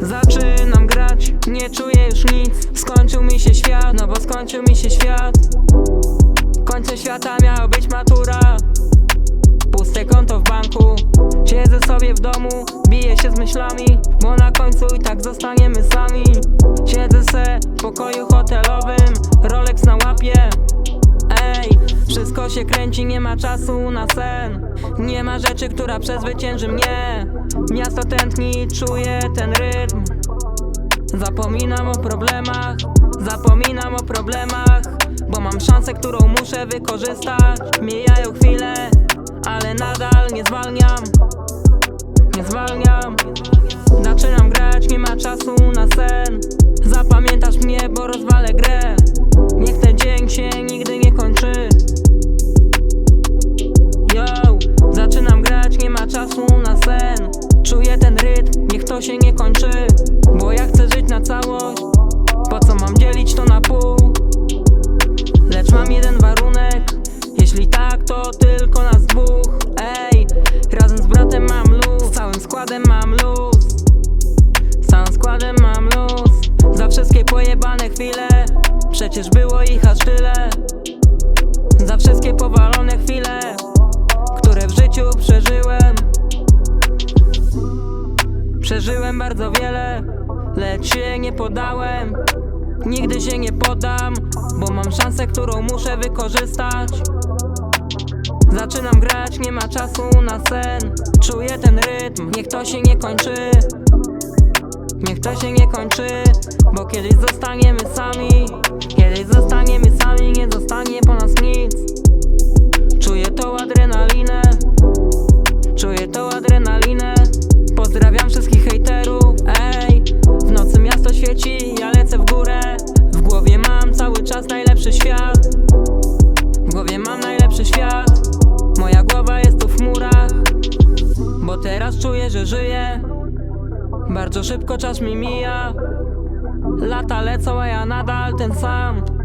Zaczynam grać, nie czuję już nic. Skończył mi się świat, no bo skończył mi się świat. Końcem świata miała być matura. Puste konto w banku. Siedzę sobie w domu, biję się z myślami Bo na końcu i tak zostaniemy sami. Siedzę se w pokoju hotelowym Rolex na łapie. Ej, wszystko się kręci, nie ma czasu na sen. Nie ma rzeczy, która przezwycięży mnie. Miasto tętni, czuję ten rytm Zapominam o problemach, zapominam o problemach Bo mam szansę, którą muszę wykorzystać. Mijają chwile, ale nadal nie zwalniam Nie zwalniam. Zaczynam grać, nie ma czasu na sen. Zapamiętasz mnie, bo rozwalę grę jeden warunek. Jeśli tak, to tylko nas dwóch. Ej, razem z bratem mam luz. Z całym składem mam luz. Z całym składem mam luz. Za wszystkie pojebane chwile. Przecież było ich aż tyle. Za wszystkie powalone chwile Które w życiu przeżyłem. Przeżyłem bardzo wiele Lecz się nie podałem Nigdy się nie poddam Bo mam szansę, którą muszę wykorzystać. Zaczynam grać, nie ma czasu na sen. Czuję ten rytm, niech to się nie kończy. Niech to się nie kończy Bo kiedyś zostaniemy sami. Kiedyś zostaniemy teraz czuję, że żyję. Bardzo szybko czas mi mija. Lata lecą, a ja nadal ten sam